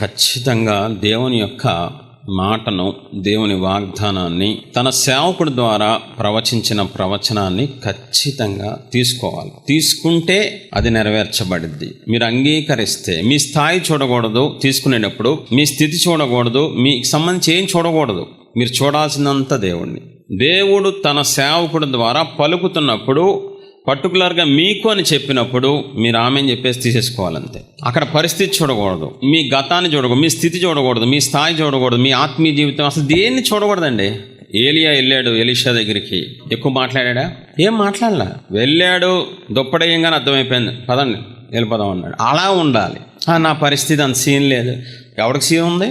ఖచ్చితంగా దేవుని యొక్క మాటను దేవుని వాగ్దానాన్ని తన సేవకుడి ద్వారా ప్రవచించిన ప్రవచనాన్ని ఖచ్చితంగా తీసుకోవాలి. తీసుకుంటే అది నెరవేర్చబడిద్ది. మీరు అంగీకరిస్తే మీ స్థాయి చూడకూడదు తీసుకునేటప్పుడు మీ స్థితి చూడకూడదు మీకు సంబంధించి ఏం చూడకూడదు. మీరు చూడాల్సినంత దేవుణ్ణి. దేవుడు తన సేవకుడి ద్వారా పలుకుతున్నప్పుడు పర్టికులర్గా మీకు అని చెప్పినప్పుడు మీరు ఆమె అని చెప్పేసి తీసేసుకోవాలంతే. అక్కడ పరిస్థితి చూడకూడదు. మీ గతాన్ని చూడకూడదు. మీ స్థితి చూడకూడదు. మీ స్థాయి చూడకూడదు. మీ ఆత్మీయ జీవితం అసలు దేన్ని చూడకూడదండి? ఏలియా వెళ్ళాడు ఎలిషా దగ్గరికి. ఎక్కువ మాట్లాడా? ఏం మాట్లాడలా? వెళ్ళాడు. దుప్పడేయంగానే అర్థమైపోయింది. పదండి వెళ్ళిపోదాం అన్నాడు. అలా ఉండాలి. "ఆ, నా పరిస్థితి అంత సీన్ లేదు. ఎవరికి సీన్ ఉంది?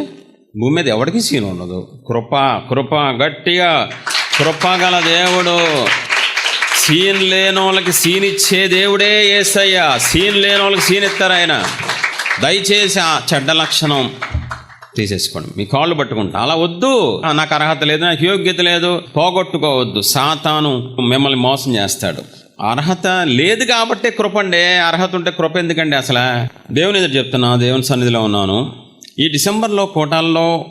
భూమి మీద ఎవరికి సీన్ ఉండదు. కృప కృప గట్టిగా కృప గల దేవుడు. సీన్ లేని వాళ్ళకి సీన్ ఇచ్చే దేవుడే ఏసయ్యా. సీన్ లేని వాళ్ళకి సీన్ ఇస్తారు ఆయన. దయచేసి ఆ చెడ్డ లక్షణం తీసేసుకోండి. మీ కాళ్ళు పట్టుకుంటా. అలా వద్దు. నాకు అర్హత లేదు నాకు యోగ్యత లేదు. పోగొట్టుకోవద్దు. సాతాను మిమ్మల్ని మోసం చేస్తాడు. అర్హత లేదు కాబట్టే కృపండే. అర్హత ఉంటే కృప ఎందుకండి అసలు? దేవుని ఎదురు చెప్తున్నా దేవుని సన్నిధిలో ఉన్నాను. ఈ డిసెంబర్లో కోటాల్లో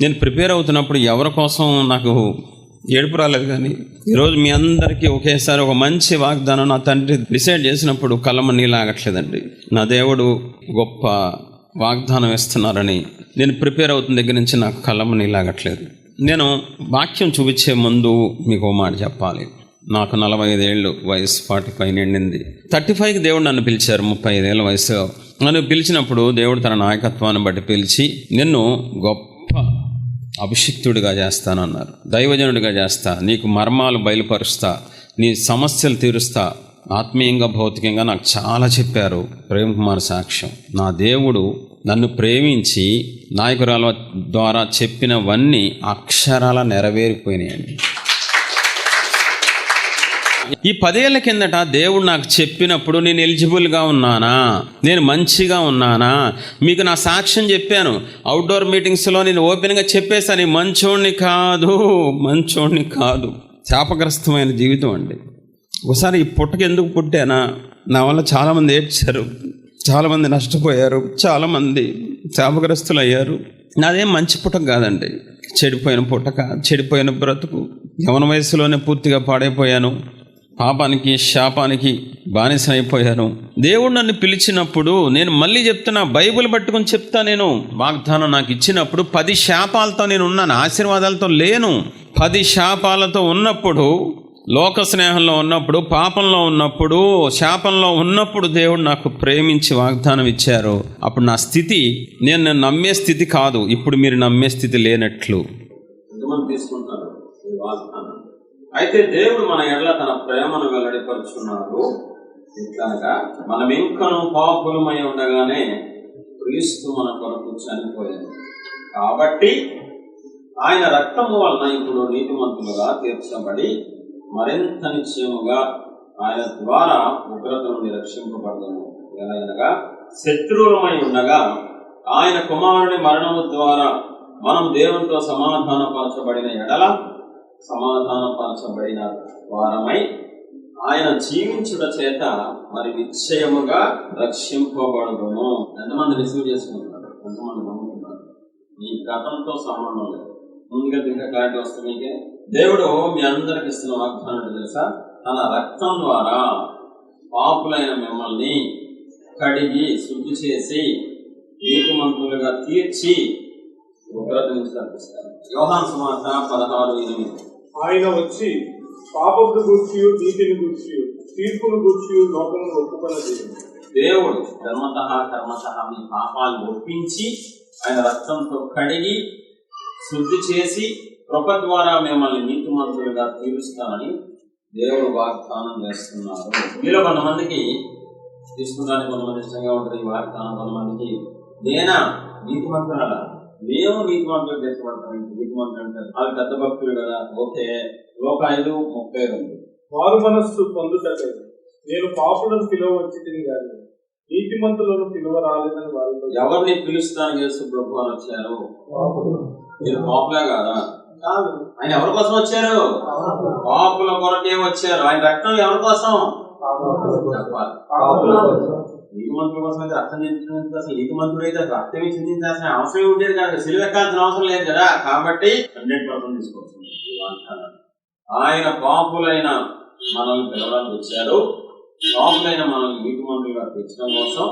నేను ప్రిపేర్ అవుతున్నప్పుడు ఎవరి కోసం నాకు ఏడుపు రాలేదు కానీ ఈరోజు మీ అందరికీ ఒకేసారి ఒక మంచి వాగ్దానం నా తండ్రి డిసైడ్ చేసినప్పుడు కళ్ళమ నీలాగట్లేదండి. నా దేవుడు గొప్ప వాగ్దానం ఇస్తున్నారని నేను ప్రిపేర్ అవుతున్న దగ్గర నుంచి నాకు కళ్ళమ నీలాగట్లేదు. నేను వాక్యం చూపించే ముందు మీకు మాట చెప్పాలి. నాకు నలభై ఐదేళ్ళు వయసు ఫార్టీ ఫైవ్ నిండింది. థర్టీ ఫైవ్కి దేవుడు నన్ను పిలిచారు ముప్పై ఐదేళ్ళ వయసు. నన్ను పిలిచినప్పుడు దేవుడు తన నాయకత్వాన్ని బట్టి పిలిచి నిన్ను గొప్ప అభిషిక్తుడిగా చేస్తానన్నారు. దైవజనుడిగా చేస్తా. నీకు మర్మాలు బయలుపరుస్తా. నీ సమస్యలు తీరుస్తా. ఆత్మీయంగా భౌతికంగా నాకు చాలా చెప్పారు ప్రేమ్ కుమార్ సాక్ష్యం. నా దేవుడు నన్ను ప్రేమించి నాయకురాల ద్వారా చెప్పినవన్నీ అక్షరాల నెరవేరిపోయినాయండి. ఈ పదేళ్ళ కిందట దేవుడు నాకు చెప్పినప్పుడు నేను ఎలిజిబుల్గా ఉన్నానా? నేను మంచిగా ఉన్నానా? మీకు నా సాక్ష్యం చెప్పాను. అవుట్డోర్ మీటింగ్స్లో నేను ఓపెన్గా చెప్పేసాను మంచోడిని కాదు మంచోడిని కాదు. శాపగ్రస్తమైన జీవితం అండి. ఒకసారి ఈ పుట్టకి ఎందుకు పుట్టానా? నా వల్ల చాలామంది ఏడ్చారు. చాలామంది నష్టపోయారు. చాలామంది శాపగ్రస్తులు అయ్యారు నాదేం మంచి పుట్టక కాదండి. చెడిపోయిన పుట్టక చెడిపోయిన బ్రతుకు. యవన వయసులోనే పూర్తిగా పాడైపోయాను. పాపానికి శాపానికి బానిసైపోయాను. దేవుడు నన్ను పిలిచినప్పుడు నేను మళ్ళీ చెప్తున్నా బైబిల్ పట్టుకొని చెప్తా నేను. వాగ్దానం నాకు ఇచ్చినప్పుడు పది శాపాలతో నేను ఉన్నాను ఆశీర్వాదాలతో లేను. పది శాపాలతో ఉన్నప్పుడు లోక స్నేహంలో ఉన్నప్పుడు పాపంలో ఉన్నప్పుడు శాపంలో ఉన్నప్పుడు దేవుడు నాకు ప్రేమించి వాగ్దానం ఇచ్చారు. అప్పుడు నా స్థితి నేను నమ్మే స్థితి కాదు. ఇప్పుడు మీరు నమ్మే స్థితి లేనట్లు. తీసుకుంటారు? అయితే దేవుడు మన ఎడల తన ప్రేమను వెల్లడిపరుచున్నాడు. ఇట్లాగా మనం ఇంకను పాపులమై ఉండగానే క్రీస్తు మన కొరకు చనిపోయాడు. కాబట్టి ఆయన రక్తము వలన ఇప్పుడు నీతిమంతులుగా తీర్చబడి మరింత నిశ్చయముగా ఆయన ద్వారా ఉగ్రత నుండి రక్షింపబడదము ఎలాగనగా శత్రువులమై ఉండగా ఆయన కుమారుని మరణము ద్వారా మనం దేవునితో సమాధానపరచబడిన ఎడల సమాధానపరచబడిన వారమై ఆయన జీవించుట చేత మరి నిశ్చయముగా రక్షింపబడదుము. ఎంతమంది రిసీవ్ చేసుకుంటున్నారు? ఎంతమంది నమ్ముతున్నారు మీ గతంతో సంబంధం లేదు. ముందుగా ఇంకా కార్యం వస్తుంది మీకే. దేవుడు మీ అందరికి ఇస్తున్న వాగ్దానం తెలుసా? తన రక్తం ద్వారా పాపులైన మిమ్మల్ని కడిగి శుద్ధి చేసి నీతిమంతులుగా తీర్చి ఉగ్రత నుంచి తప్పిస్తారు యోహాన్ సుమార్త పదహారు ఎనిమిది. ఆయన వచ్చి పాపపు గూర్చి నీతిని గూర్చి తీర్పును గూర్చి లోకమును ఒప్పుకొన దేవుడు దేవుడు ధర్మత కర్మత మీ పాపాలు ఒప్పించి ఆయన రక్తంతో కడిగి శుద్ధి చేసి కృప ద్వారా మిమ్మల్ని నీతిమంతులుగా తీరుస్తానని దేవుడు వాగ్దానం చేస్తున్నారు. మీలో కొంతమందికి తీసుకుంటానికి కొంతమంది ఇష్టంగా ఉంటుంది ఈ వాగ్దానం కొంతమందికి నేనా నీతిమంతురాలా? మేము నీతిమంతులు చేసుకోబడతాం నీతిమంతులు అంటారు. వాళ్ళు పెద్ద భక్తులు కదా. ఓకే. లోక ఐదు ముప్పై రెండు. వారు మనస్సు పొందుటకై నేను పాపులను పిలువవచ్చి తిని గాని నీతిమంతులను పిలువ రాలేదని వారితో ఎవరిని పిలుస్తాను యేసు ప్రభు అని వచ్చారు? మీరు పాపులే కాదా? కాదు. ఆయన ఎవరి కోసం వచ్చారు? పాపుల కొరకే వచ్చారు. ఆయన రక్తం ఎవరి కోసం. నీతిమంతుడు కోసం అయితే రక్తం చిందించినందుకు అసలు నీతిమంతుడు అయితే రక్తమే చిందించాల్సిన అవసరం ఉండేది కాదు. సిలువెక్కాల్సిన అవసరం లేదు కదా. కాబట్టి హండ్రెడ్ పర్సెంట్ తీసుకోవచ్చు. ఆయన పాపులైన మనల్ని పిలవడానికి వచ్చారు పాపులైన మనల్ని నీతిమంతులుగా తెచ్చడం కోసం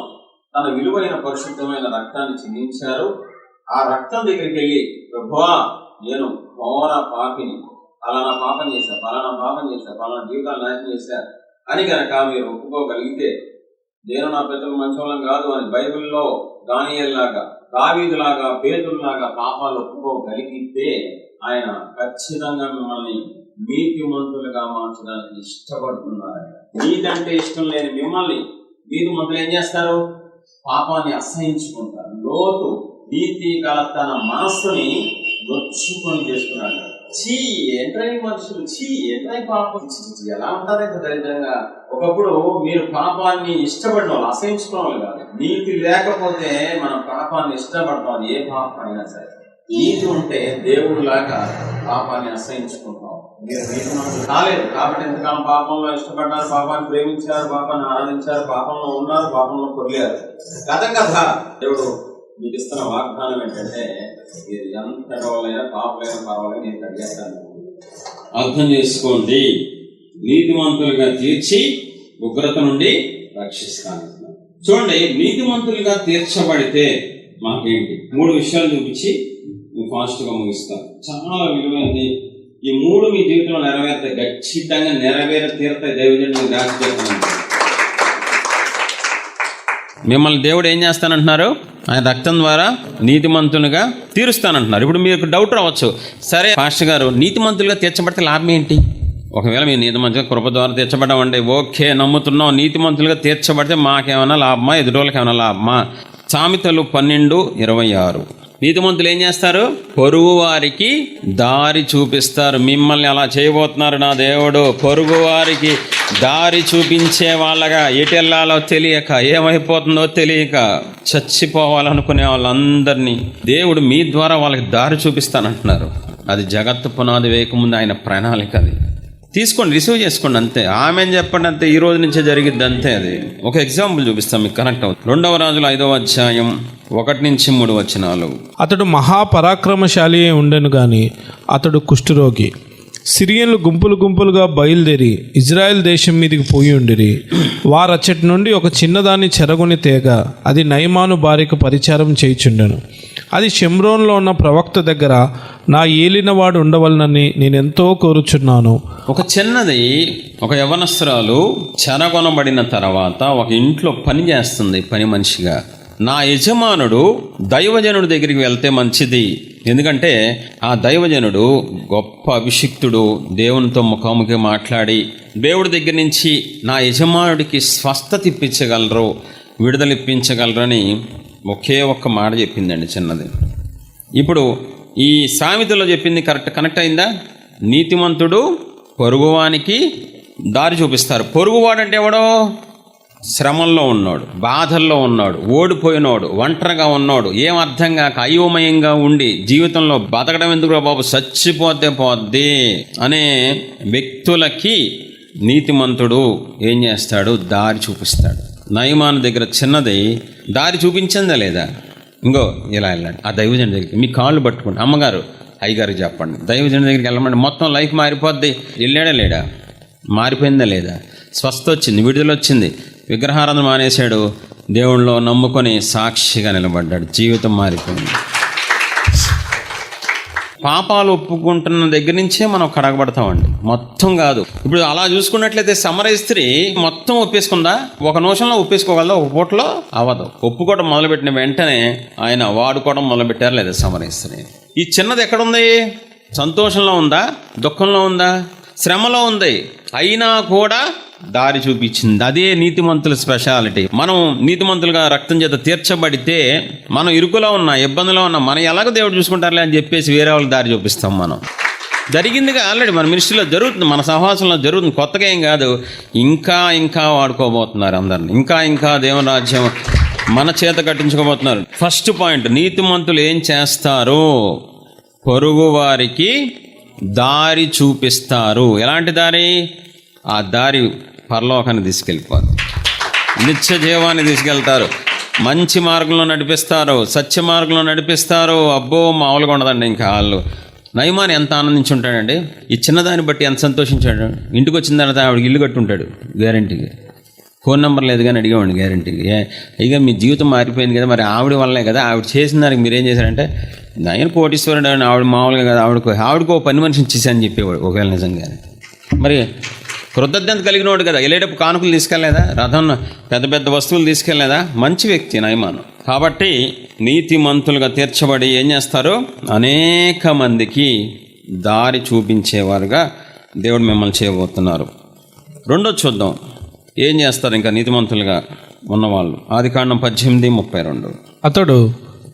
తన విలువైన పరిశుద్ధమైన రక్తాన్ని చిందించారు. ఆ రక్తం దగ్గరికి వెళ్ళి ప్రభువా నేను ఘోర పాపిని పలానా పాపం చేశా పలానా పాపం చేశా పలానా జీవితాలు నాశనం చేశా అని కనుక మీరు ఒప్పుకోగలిగితే నేను నా ప్రజలు మంచోళం కాదు అని బైబిల్లో దానియల్లాగా దావీదులాగా పేదుల్లాగా పాపాలు ఒప్పుకోగలిగితే ఆయన ఖచ్చితంగా మిమ్మల్ని నీతిమంతులుగా మార్చడానికి ఇష్టపడుతున్నారు నీతి అంటే ఇష్టం లేని మిమ్మల్ని నీతిమంతులు ఏం చేస్తారు? పాపాన్ని అసహించుకుంటారు. లోతు నీతి గల తన మనస్సుని నొచ్చుకొని చేసుకున్నాడు చీ ఏంట్రై మనుషులు చీ ఏంట్రై పాపం ఎలా ఉంటారు కదా దరిద్రంగా? ఒకప్పుడు మీరు పాపాన్ని ఇష్టపడిన వాళ్ళు అసహించుకున్న వాళ్ళు కాదు. నీతి లేకపోతే మనం పాపాన్ని ఇష్టపడతాం. అది ఏ పాపం అయినా సరే. నీతి ఉంటే దేవుడు లాగా పాపాన్ని అసహించుకుంటాం. మీరు నీతి మనసు కాలేదు. కాబట్టి ఎంతకాలం పాపంలో ఇష్టపడ్డారు? పాపాన్ని ప్రేమించారు? పాపాన్ని ఆరాధించారు? పాపంలో ఉన్నారు? పాపంలో కొరిగారు కథ కథ దేవుడు మీకు ఇస్తున్న వాగ్దానం ఏంటంటే మీరు ఎంత వాళ్ళైనా పాపలైనా పర్వాలేదు? నేను కడిగేస్తాను. అర్థం చేసుకోండి. నీతిమంతులుగా తీర్చి ఉగ్రత నుండి రక్షిస్తాను. చూడండి నీతిమంతులుగా తీర్చబడితే మాకేంటి? మూడు విషయాలు చూపించి నేను ఫాస్ట్ ముగిస్తాను చాలా విలువైనది. ఈ మూడు మీ జీవితంలో నెరవేరుతాయి. ఖచ్చితంగా నెరవేర తీరుతాయి. దైవజనుడు దాచి చెప్తున్నాను మిమ్మల్ని దేవుడు ఏం చేస్తానంటున్నారు? ఆయన రక్తం ద్వారా నీతిమంతునిగా తీరుస్తానంటున్నారు. ఇప్పుడు మీకు డౌట్ రావచ్చు. సరే పాస్టర్ గారు నీతిమంతులుగా తీర్చబడితే లాభం ఏంటి? ఒకవేళ మీ నీతిమంతులుగా కృప ద్వారా తీర్చబడమండి ఓకే నమ్ముతున్నాం. నీతిమంతులుగా తీర్చబడితే మాకేమైనా లాభమా? ఎదురోళ్ళకి ఏమైనా లాభమా? సామెతలు పన్నెండు ఇరవై ఆరు. నీతిమంతులు ఏం చేస్తారు? పొరుగు వారికి దారి చూపిస్తారు. మిమ్మల్ని అలా చేయబోతున్నారు నా దేవుడు. పొరుగు వారికి దారి చూపించే వాళ్ళగా ఎటు వెళ్ళాలో తెలియక ఏమైపోతుందో తెలియక చచ్చిపోవాలనుకునే వాళ్ళందరినీ దేవుడు మీ ద్వారా వాళ్ళకి దారి చూపిస్తానంటున్నారు. అది జగత్తు పునాది వేయకముందు ఆయన ప్రణాళిక అది. తీసుకోండి రిసీవ్ చేసుకోండి అంతే. ఆమె చెప్పండి అంతే ఈ రోజు నుంచే జరిగింది అంతే అది. ఒక ఎగ్జాంపుల్ చూపిస్తాం మీకు కనెక్ట్ అవుతుంది. రెండవ రాజుల ఐదవ అధ్యాయం ఒకటి నుంచి మూడు వచ్చినాలు అతడు మహాపరాక్రమశాలి అయి ఉండెను కానీ అతడు కుష్ఠరోగి. సిరియన్లు గుంపులు గుంపులుగా బయలుదేరి ఇజ్రాయెల్ దేశం మీదకి పోయి ఉండిరి. వారచ్చటి నుండి ఒక చిన్నదాన్ని చెరగొని తేగ అది నయమాను భార్యకు పరిచారం చేయుచుండెను. అది షెమ్రోన్లో ఉన్న ప్రవక్త దగ్గర నా ఏలినవాడు ఉండవలనని నేనెంతో కోరుచున్నాను. ఒక చిన్నది ఒక యవనస్త్రాలు చెరగొనబడిన తర్వాత ఒక ఇంట్లో పని చేస్తుంది పని మనిషిగా. నా యజమానుడు దైవజనుడి దగ్గరికి వెళ్తే మంచిది. ఎందుకంటే ఆ దైవజనుడు గొప్ప అభిషిక్తుడు దేవునితో ముఖాముఖి మాట్లాడి దేవుడి దగ్గర నుంచి నా యజమానుడికి స్వస్థత ఇప్పించగలరు విడుదల ఇప్పించగలరని ఒకే ఒక్క మాట చెప్పిందండి చిన్నది. ఇప్పుడు ఈ సామెతలో చెప్పింది కరెక్ట్ కనెక్ట్ అయిందా? నీతిమంతుడు పొరుగువానికి దారి చూపిస్తారు. పొరుగువాడు అంటే ఎవడో? శ్రమంలో ఉన్నాడు బాధల్లో ఉన్నాడు ఓడిపోయినోడు ఒంటరిగా ఉన్నాడు ఏం అర్థం కాక అయోమయంగా ఉండి జీవితంలో బతకడం ఎందుకు బాబు? చచ్చిపోతే పోద్ది అనే వ్యక్తులకి నీతిమంతుడు ఏం చేస్తాడు? దారి చూపిస్తాడు. నయమాన్ దగ్గర చిన్నది దారి చూపించిందా లేదా? ఇంకో ఇలా వెళ్ళండి. ఆ దైవజన దగ్గరికి మీ కాళ్ళు పట్టుకోండి. అమ్మగారు అయ్యగారికి చెప్పండి. దైవజన దగ్గరికి వెళ్ళమండి మొత్తం లైఫ్ మారిపోద్ది. వెళ్ళాడా లేడా? మారిపోయిందా లేదా? స్వస్థ వచ్చింది విడుదల వచ్చింది విగ్రహారాధన మానేశాడు. దేవుళ్ళలో నమ్ముకొని సాక్షిగా నిలబడ్డాడు. జీవితం మారిపోయింది. పాపాలు ఒప్పుకుంటున్న దగ్గర నుంచే మనం కడగబడతామండి. మొత్తం కాదు. ఇప్పుడు అలా చూసుకున్నట్లయితే సమరయ స్త్రీ మొత్తం ఒప్పేసుకుందా? ఒక నిమిషంలో ఒప్పేసుకోగలదా? ఒక పూటలో? అవ్వదు. ఒప్పుకోవడం మొదలుపెట్టిన వెంటనే ఆయన వాడుకోవడం మొదలుపెట్టారు లేదా సమరయ స్త్రీ. ఈ చిన్నది ఎక్కడుంది? సంతోషంలో ఉందా? దుఃఖంలో ఉందా? శ్రమలో ఉంది. అయినా కూడా దారి చూపించింది. అదే నీతిమంతుల స్పెషాలిటీ. మనం నీతిమంతులుగా రక్తం చేత తీర్చబడితే మనం ఇరుకులో ఉన్న ఇబ్బందిలో ఉన్న మనం ఎలాగో దేవుడు చూసుకుంటారులే అని చెప్పేసి వేరే వాళ్ళకి దారి చూపిస్తాం మనం. జరిగిందిగా ఆల్రెడీ మన మినిస్ట్రీలో జరుగుతుంది మన సహవాసంలో జరుగుతుంది. కొత్తగా ఏం కాదు ఇంకా ఇంకా వాడుకోబోతున్నారు అందరిని. ఇంకా ఇంకా దేవుని రాజ్యం మన చేత కట్టించుకోబోతున్నారు. ఫస్ట్ పాయింట్ నీతిమంతులు ఏం చేస్తారు? పొరుగు వారికి దారి చూపిస్తారు. ఎలాంటి దారి? ఆ దారి పరలోకాన్ని తీసుకెళ్ళిపోదు నిత్య జీవాన్ని తీసుకెళ్తారు. మంచి మార్గంలో నడిపిస్తారు. సత్య మార్గంలో నడిపిస్తారు. అబ్బో మామూలుగా ఉండదండి ఇంకా వాళ్ళు. నయమాని ఎంత ఆనందించి ఉంటాడండి ఈ చిన్నదాన్ని బట్టి ఎంత సంతోషించాడు? ఇంటికి వచ్చిన తర్వాత ఆవిడకి ఇల్లు కట్టుంటాడు గ్యారంటీగా ఫోన్ నెంబర్ లేదు కానీ అడిగామండి గ్యారంటీకి. ఇక మీ జీవితం మారిపోయింది కదా మరి ఆవిడ వల్లే కదా ఆవిడ చేసిన దానికి మీరేం చేశారంటే ఆయన కోటీశ్వరుడు అని ఆవిడ మామూలుగా కదా ఆవిడకు ఆవిడకు పని మనిషిని ఇచ్చేసాను చెప్పేవాడు ఒకవేళ నిజంగానే. మరి కృతజ్ఞత కలిగినోడు కదా వెళ్ళేటప్పుడు కానుకలు తీసుకెళ్ళలేదా? రథం పెద్ద పెద్ద వస్తువులు తీసుకెళ్ళలేదా? మంచి వ్యక్తి నయమాను కాబట్టి నీతిమంతులుగా తీర్చబడి ఏం చేస్తారు? అనేక మందికి దారి చూపించేవారుగా దేవుడు మిమ్మల్ని చేయబోతున్నారు. రెండో చూద్దాం. ఏం చేస్తారు ఇంకా నీతిమంతులుగా ఉన్నవాళ్ళు? ఆది కాండం పద్దెనిమిది ముప్పై రెండు. అతడు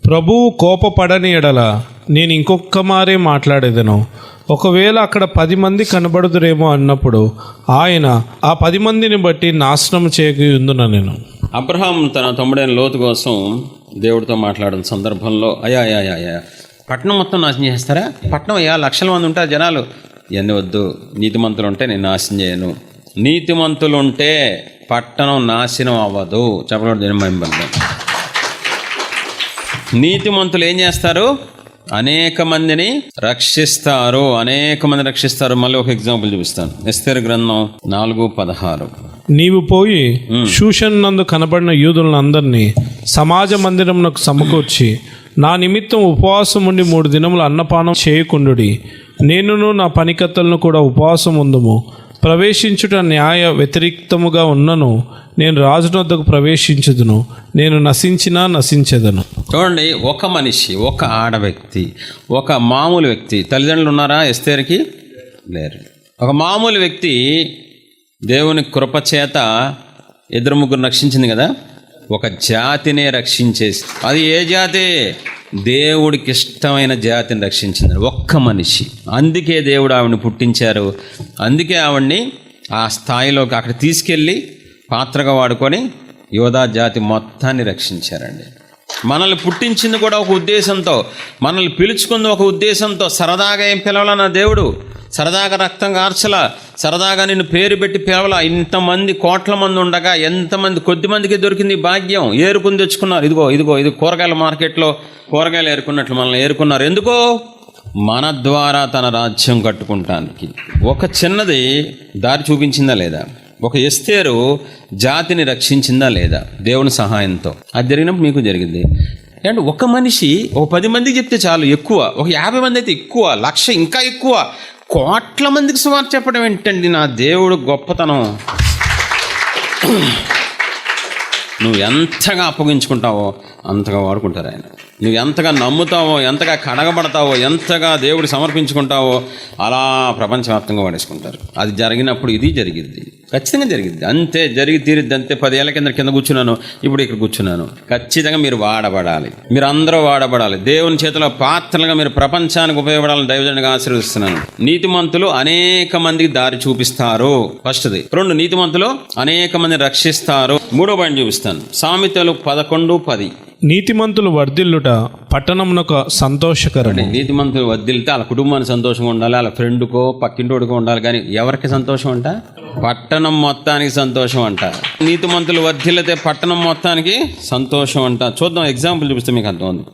ప్రభువు కోపపడని ఎడల నేను ఇంకొక మారే మాట్లాడేదను. ఒకవేళ అక్కడ పది మంది కనబడుదురేమో అన్నప్పుడు ఆయన ఆ పది మందిని బట్టి నాశనం చేయకుందున నేను. అబ్రహాం తన తమ్ముడైన లోతు కోసం దేవుడితో మాట్లాడిన సందర్భంలో అయ్యా అయ్యా అయా పట్టణం మొత్తం నాశనం చేస్తారా పట్టణం అయ్యా లక్షల మంది ఉంటారు జనాలు. ఇవన్నీ వద్దు నీతిమంతులు ఉంటే నేను నాశనం చేయను. నీతిమంతులు ఉంటే పట్టణం నాశనం అవ్వదు. చెప్పడం జన్మైంబంధం నీతిమంతులు ఏం చేస్తారు? అనేక మందిని రక్షిస్తారు. అనేక మంది రక్షిస్తారు. మళ్ళీ ఒక ఎగ్జాంపుల్ చూపిస్తాను. ఎస్తేర్ గ్రంథం నాలుగు పదహారు. నీవు పోయి శూషన్ నందు కనబడిన యూదులందరినీ సమాజ మందిరమునకు సమకూర్చి నా నిమిత్తం ఉపవాసం ఉండి మూడు దినములు అన్నపానం చేయకుండుడి. నేనును నా పనికత్తలను కూడా ఉపవాసం ఉందుము ప్రవేశించుట న్యాయ వ్యతిరిక్తముగా ఉన్నను. నేను రాజునొద్దకు ప్రవేశించదును. నేను నశించినా నశించదను. చూడండి ఒక మనిషి ఒక ఆడ వ్యక్తి ఒక మామూలు వ్యక్తి తల్లిదండ్రులు ఉన్నారా? ఎస్తేరికి లేరు. ఒక మామూలు వ్యక్తి దేవుని కృపచేత ఇద్దరు ముగ్గురు రక్షించింది కదా? ఒక జాతినే రక్షించేసి అది ఏ జాతి? దేవుడికి ఇష్టమైన జాతిని రక్షించింది ఒక్క మనిషి. అందుకే దేవుడు ఆవిడని పుట్టించారు. అందుకే ఆవిడ్ని ఆ స్థాయిలోకి అక్కడ తీసుకెళ్ళి పాత్రగా వాడుకొని యోధా జాతి మొత్తాన్ని రక్షించారండి. మనల్ని పుట్టించింది కూడా ఒక ఉద్దేశంతో మనల్ని పిలుచుకుంది ఒక ఉద్దేశంతో సరదాగా ఏం పిలవాలన్న దేవుడు సరదాగా రక్తం కార్చలా సరదాగా నిన్ను పేరు పెట్టి పిలవలా ఇంతమంది కోట్ల మంది ఉండగా ఎంతమంది కొద్ది మందికి దొరికింది భాగ్యం. ఏరుకుని తెచ్చుకున్నారు. ఇదిగో ఇదిగో ఇది కూరగాయల మార్కెట్లో కూరగాయలు ఏరుకున్నట్లు మనల్ని ఏరుకున్నారు. ఎందుకో? మన ద్వారా తన రాజ్యం కట్టుకుంటానికి. ఒక చిన్నది దారి చూపించిందా లేదా? ఒక ఎస్తేరు జాతిని రక్షించిందా లేదా? దేవుని సహాయంతో. అది జరిగినప్పుడు మీకు జరిగింది. అండ్ ఒక మనిషి ఒక పది మందికి చెప్తే చాలు ఎక్కువ. ఒక యాభై మంది అయితే ఎక్కువ లక్ష ఇంకా ఎక్కువ. కోట్ల మందికి సుమారు చెప్పడం ఏంటండి నా దేవుడు గొప్పతనం? నువ్వు ఎంతగా అప్పగించుకుంటావో అంతగా వాడుకుంటారు ఆయన. నువ్వు ఎంతగా నమ్ముతావో ఎంతగా కడగబడతావో ఎంతగా దేవుడు సమర్పించుకుంటావో అలా ప్రపంచవ్యాప్తంగా వాడేసుకుంటారు. అది జరిగినప్పుడు ఇది జరిగింది ఖచ్చితంగా జరిగింది అంతే జరిగి తీరిద్ది అంతే. పదేళ్ళ కింద కింద కూర్చున్నాను ఇప్పుడు ఇక్కడ కూర్చున్నాను. ఖచ్చితంగా మీరు వాడబడాలి. మీరు అందరూ వాడబడాలి. దేవుని చేతిలో పాత్రలుగా మీరు ప్రపంచానికి ఉపయోగపడాలని దైవజనుడిగా ఆశీర్వదిస్తున్నాను. నీతిమంతులు అనేక మందికి దారి చూపిస్తారు. ఫస్ట్ది. రెండు నీతిమంతులు అనేక మందిని రక్షిస్తారు. మూడో పాయింట్ చూపిస్తాను. సామెతలు పదకొండు పది. నీతిమంతులు వర్ధిల్లుట పట్టణమునకు సంతోషకరము. నీతిమంతులు వదిలితే వాళ్ళ కుటుంబానికి సంతోషంగా ఉండాలి వాళ్ళ ఫ్రెండ్కో పక్కింటోడికో ఉండాలి కానీ ఎవరికి సంతోషం అంట? పట్టణం మొత్తానికి సంతోషం అంట. నీతిమంతులు వర్ధిల్లితే పట్టణం మొత్తానికి సంతోషం అంట. చూద్దాం ఎగ్జాంపుల్ చూపిస్తే మీకు అర్థం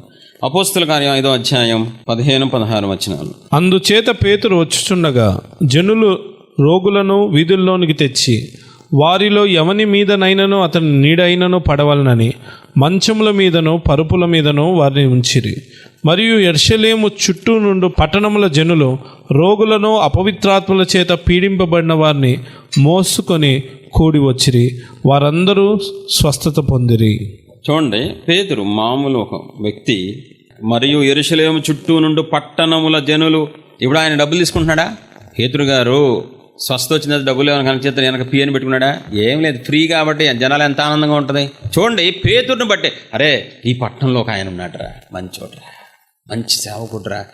అపోస్తుల కార్యం ఐదో అధ్యాయం పదిహేను పదహారు వచ్చినాలు అందుచేత పేతురు వచ్చుచుండగా జనులు రోగులను వీధుల్లోనికి తెచ్చి వారిలో ఎవని మీదనైనను అతని నీడైనను పడవలనని మంచముల మీదను పరుపుల మీదను వారిని ఉంచిరి. మరియు ఎర్షలేము చుట్టూ నుండి పట్టణముల జనులు రోగులను అపవిత్రాత్మల చేత పీడింపబడిన వారిని మోసుకొని కూడి వచ్చిరి. వారందరూ స్వస్థత పొందిరి. చూడండి పేదరు మామూలు ఒక వ్యక్తి మరియు ఎరుసలేము చుట్టూ నుండి పట్టణముల జనులు. ఇప్పుడు ఆయన డబ్బులు తీసుకుంటున్నాడా? పేతురు గారు స్వస్థ వచ్చిన డబ్బులు ఏమైనా కనుక వెనక పి అని పెట్టుకున్నాడా? ఏం లేదు. ఫ్రీ కాబట్టి జనాలు ఎంత ఆనందంగా ఉంటుంది? చూడండి పేతురుని బట్టే. అరే ఈ పట్టణంలో ఒక ఆయన ఉన్నాడురా. మంచోడ్రా. మంచి సేవకుడురా.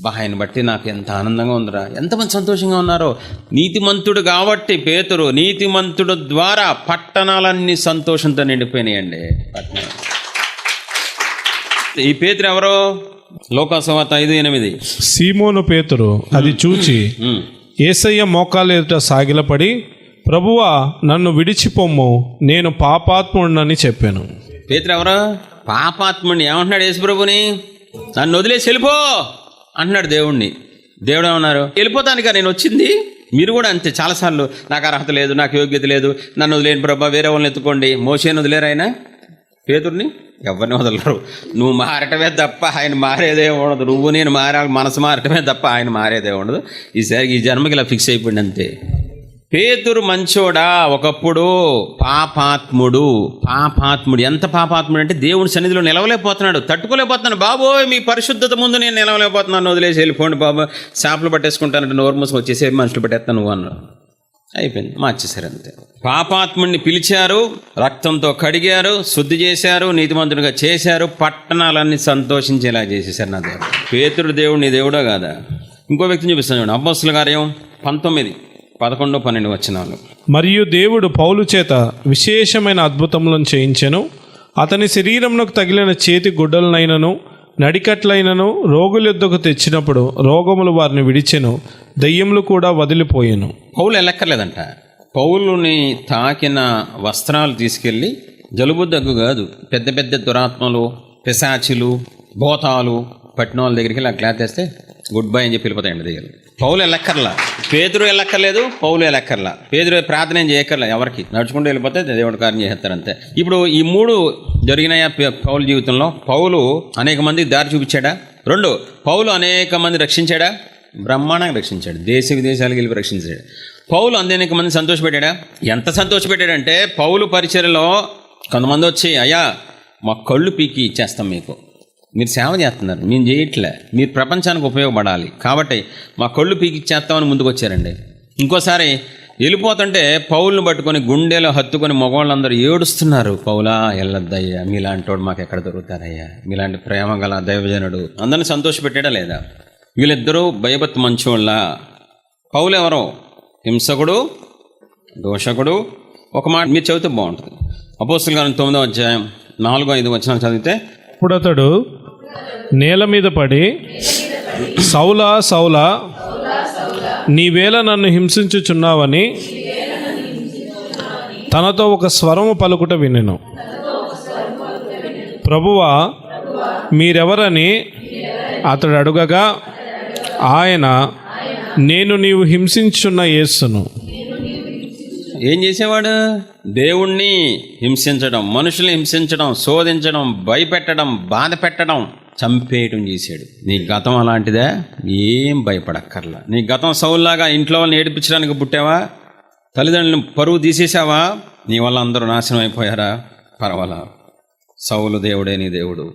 బా ఆయన బట్టి నాకు ఎంత ఆనందంగా ఉందిరా. ఎంతమంది సంతోషంగా ఉన్నారో. నీతిమంతుడు కాబట్టి పేతురు నీతిమంతుడు ద్వారా పట్టణాలన్నీ సంతోషంతో నిండిపోయినాయండి. పట్టణం ఈ పేతురు ఎవరో? లోకాసవాత ఐదు ఎనిమిది. సీమోను పేతురు అది చూచి. ఏసయ్య మోకాలు ఎదుట సాగిలపడి ప్రభువా నన్ను విడిచిపోమ్ము నేను పాపాత్ముడినని చెప్పాను. పేతురు ఎవరు? పాపాత్ముడిని. ఏమంటున్నాడు యేసుప్రభుని నన్ను వదిలేసి వెళ్ళిపో అంటున్నాడు దేవుణ్ణి. దేవుడు ఏమన్నారు? వెళ్ళిపోతానిక నేను వచ్చింది. మీరు కూడా అంతే. చాలాసార్లు నాకు అర్హత లేదు నాకు యోగ్యత లేదు. నన్ను వదిలేని ప్రభా వేరే వాళ్ళని ఎత్తుకోండి. మోసేను వదిలేరు పేతుడిని ఎవరిని వదలరు. నువ్వు మారటమే తప్ప ఆయన మారేదే ఉండదు. నువ్వు నేను మారాలి మనసు మారటమే తప్ప ఆయన మారేదే ఉండదు. ఈసారి ఈ జన్మకి ఇలా ఫిక్స్ అయిపోయింది అంతే పేతురు మంచోడా ఒకప్పుడు పాపాత్ముడు పాపాత్ముడు. ఎంత పాపాత్ముడు అంటే దేవుని సన్నిధిలో నిలవలేకపోతున్నాడు. తట్టుకోలేకపోతున్నాడు. బాబోయ్ మీ పరిశుద్ధత ముందు నేను నిలవలేకపోతున్నాను. వదిలేసి వెళ్ళిపోండి బాబు. చేపలు పట్టేసుకుంటానంటే నోరు మూసం వచ్చేసి మనుషులు పట్టేస్తాను నువ్వు అన్నాడు. అయిపోయింది. మార్చేశారు అంతే పాపాత్ముడిని పిలిచారు రక్తంతో కడిగారు శుద్ధి చేశారు నీతిమంతుడిగా చేశారు పట్టణాలన్నీ సంతోషించేలా చేసేసారు నా దేవుడు. పేతుడు దేవుడు నీ దేవుడా కాదా? ఇంకో వ్యక్తిని చూపిస్తాను చూడండి. అబ్బస్సుల కార్యం పంతొమ్మిది పదకొండు పన్నెండు వచ్చినాలు మరియు దేవుడు పౌలు చేత విశేషమైన అద్భుతములను చేయించెను. అతని శరీరమునకు తగిలిన చేతి గుడ్డలనైనను నడికట్లైనను రోగుల తెచ్చినప్పుడు రోగములు వారిని విడిచెను దయ్యములు కూడా వదిలిపోయాను. పౌలు ఎలక్కర్లేదంట. పౌలుని తాకిన వస్త్రాలు తీసుకెళ్ళి జలుబు దగ్గు కాదు పెద్ద పెద్ద దురాత్మలు పిశాచులు భూతాలు పట్టిన వాళ్ళ దగ్గరికి వెళ్ళి ఆ క్లాత్ వేస్తే గుడ్ బై అని చెప్పి వెళ్ళిపోతాయండి దగ్గర పౌలు వెళ్ళక్కర్లా. పేదరు వెళ్ళక్కర్లేదు పౌలు వెళ్ళక్కర్లా. పేదరు ప్రార్థన ఏం చేయక్కర్లా ఎవరికి? నడుచుకుంటూ వెళ్ళిపోతే దేవుడి కార్యం చేస్తారు అంతే. ఇప్పుడు ఈ మూడు జరిగినాయా పౌల పౌలు జీవితంలో? పౌలు అనేక మందికి దారి చూపించాడా? రెండు పౌలు అనేక మంది రక్షించాడా? బ్రహ్మాండంగా రక్షించాడు. దేశ విదేశాలకు వెళ్ళి రక్షించాడు. పౌలు అనేక మంది సంతోషపెట్టాడా? ఎంత సంతోషపెట్టాడంటే పౌలు పరిచయలో కొంతమంది వచ్చి అయ్యా మా కళ్ళు పీకి ఇచ్చేస్తాం మీకు. మీరు సేవ చేస్తున్నారు మేము చేయట్లే మీరు ప్రపంచానికి ఉపయోగపడాలి. కాబట్టి మా కళ్ళు పీకిచ్చేస్తామని ముందుకు వచ్చారండి ఇంకోసారి వెళ్ళిపోతుంటే పౌలను పట్టుకొని గుండెలో హత్తుకొని మగవాళ్ళందరూ ఏడుస్తున్నారు. పౌలా వెళ్ళొద్దయ్యా మీలాంటి వాడు మాకు ఎక్కడ దొరుకుతారయ్యా? మీలాంటి ప్రేమ గల దైవజనుడు అందరిని సంతోషపెట్టాడా లేదా? వీళ్ళిద్దరూ భయభత్ మంచోళ్ళ. పౌలు ఎవరో? హింసకుడు దోషకుడు. ఒక మాట మీరు చదివితే బాగుంటుంది. అపోస్తులు గారు తొమ్మిదో అధ్యాయం నాలుగో ఐదు వచ్చిన చదివితే ఇప్పుడు అతడు నేల మీద పడి సౌలా సౌలా నీవేళ నన్ను హింసించుచున్నావని తనతో ఒక స్వరము పలుకుట వినెను. ప్రభువా మీరెవరని అతడు అడుగగా ఆయన నేను నీవు హింసించున్న యేస్సును ఏం చేసేవాడు? దేవుణ్ణి హింసించడం మనుషుల్ని హింసించడం శోధించడం భయపెట్టడం బాధ పెట్టడం చంపేయటం చేశాడు. నీ గతం అలాంటిదే? ఏం భయపడక్కర్లా. నీ గతం సౌల్లాగా ఇంట్లో వాళ్ళని ఏడిపించడానికి పుట్టావా? తల్లిదండ్రులను పరువు తీసేసావా నీ వల్ల అందరూ నాశనం అయిపోయారా? పర్వాలా. సౌలు దేవుడే నీ దేవుడు.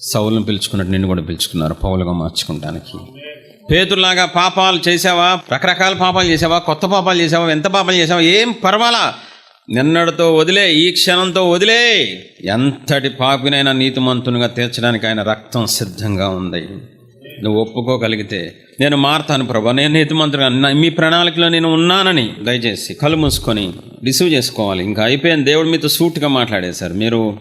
సౌలను పిలుచుకున్నట్టు నిన్ను కూడా పిలుచుకున్నారు పౌలుగా మార్చుకుంటానికి. పేతుల్లాగా పాపాలు చేసావా రకరకాల పాపాలు చేసావా కొత్త పాపాలు చేసావా ఎంత పాపాలు చేసావా ఏం పర్వాలా. నిన్నటితో వదిలే ఈ క్షణంతో వదిలే. ఎంతటి పాపినైనా నీతిమంతునిగా తీర్చడానికి ఆయన రక్తం సిద్ధంగా ఉంది. నువ్వు ఒప్పుకోగలిగితే నేను మారతాను ప్రభా. నేను నీతిమంతుడుగా మీ ప్రణాళికలో నేను ఉన్నానని దయచేసి కళ్ళు మూసుకొని రిసీవ్ చేసుకోవాలి. ఇంకా అయిపోయింది. దేవుడు మీతో సూటిగా మాట్లాడేశారు మీరు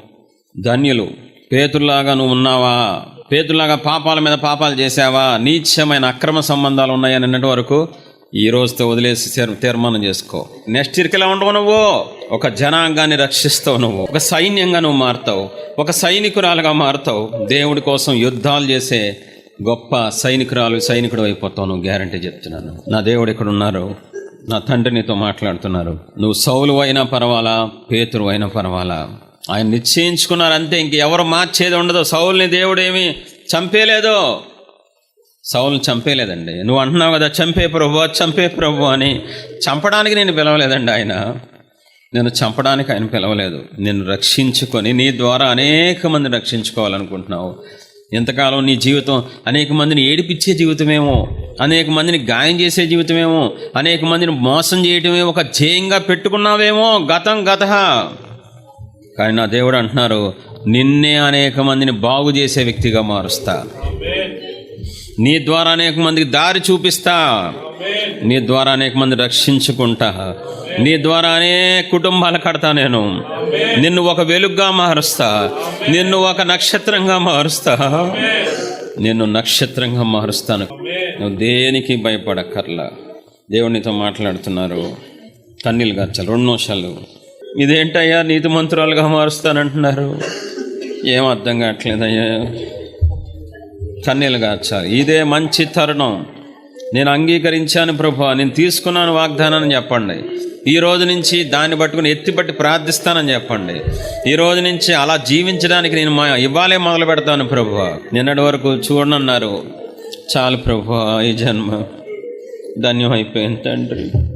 ధన్యులు. పేతుల్లాగా నువ్వు ఉన్నావా? పేతుల్లాగా పాపాల మీద పాపాలు చేసావా? నీచమైన అక్రమ సంబంధాలు ఉన్నాయని నిన్నటి వరకు ఈ రోజుతో వదిలేసి తీర్మానం చేసుకో. నెక్స్ట్ ఎలా ఉండవు నువ్వు? ఒక జనాంగాన్ని రక్షిస్తావు నువ్వు. ఒక సైన్యంగా నువ్వు మారుతావు. ఒక సైనికురాలుగా మారుతావు. దేవుడి కోసం యుద్ధాలు చేసే గొప్ప సైనికురాలు సైనికుడు అయిపోతావు నువ్వు. గ్యారంటీ చెప్తున్నాను. నా దేవుడు ఇక్కడ ఉన్నారు. నా తండ్రి నీతో మాట్లాడుతున్నారు. నువ్వు సౌలు అయినా పర్వాలా? పేతురు అయినా పర్వాలా? ఆయన నిశ్చయించుకున్నారు అంతే. ఇంక ఎవరు మార్చేది ఉండదు. సౌల్ని దేవుడేమి చంపేలేదో సౌలు చంపేలేదండి నువ్వు అంటున్నావు కదా చంపే ప్రభు చంపే ప్రభు అని. చంపడానికి నేను పిలవలేదండి ఆయన. నేను చంపడానికి ఆయన పిలవలేదు. నేను రక్షించుకొని నీ ద్వారా అనేక మందిని రక్షించుకోవాలనుకుంటున్నావు. ఎంతకాలం నీ జీవితం అనేక మందిని ఏడిపించే జీవితమేమో అనేక మందిని గాయం చేసే జీవితమేమో అనేక మందిని మోసం చేయటమే ఒక ధ్యేయంగా పెట్టుకున్నావేమో గతం గత కానీ నా దేవుడు అంటున్నారు నిన్నే అనేక మందిని బాగు చేసే వ్యక్తిగా మారుస్తా. నీ ద్వారా అనేక మందికి దారి చూపిస్తా. నీ ద్వారా అనేక మంది రక్షించుకుంటా. నీ ద్వారా అనేక కుటుంబాలు కడతా నేను. నిన్ను ఒక వెలుగుగా మారుస్తా. నిన్ను ఒక నక్షత్రంగా మారుస్తా. నిన్ను నక్షత్రంగా మారుస్తాను. నువ్వు దేనికి భయపడక్కర్లా? దేవునితో మాట్లాడుతున్నారు. కన్నీళ్ళు గార్చాలి. రెండు నిమిషాలు. ఇదేంటయ్యా నీతి మంత్రాలుగా మారుస్తానంటున్నారు? ఏం అర్థం కావట్లేదయ్యా. కన్నీలు గార్చాలి ఇదే మంచి తరుణం. నేను అంగీకరించాను ప్రభు. నేను తీసుకున్నాను వాగ్దానాన్ని చెప్పండి. ఈ రోజు నుంచి దాన్ని పట్టుకుని ఎత్తిపట్టి ప్రార్థిస్తానని చెప్పండి. ఈ రోజు నుంచి అలా జీవించడానికి నేను మా ఇవ్వాలే మొదలు పెడతాను ప్రభు. నిన్నటి వరకు చూడనన్నారు. చాలు ప్రభు ఈ జన్మ ధన్యం అయిపోయింది తండ్రి.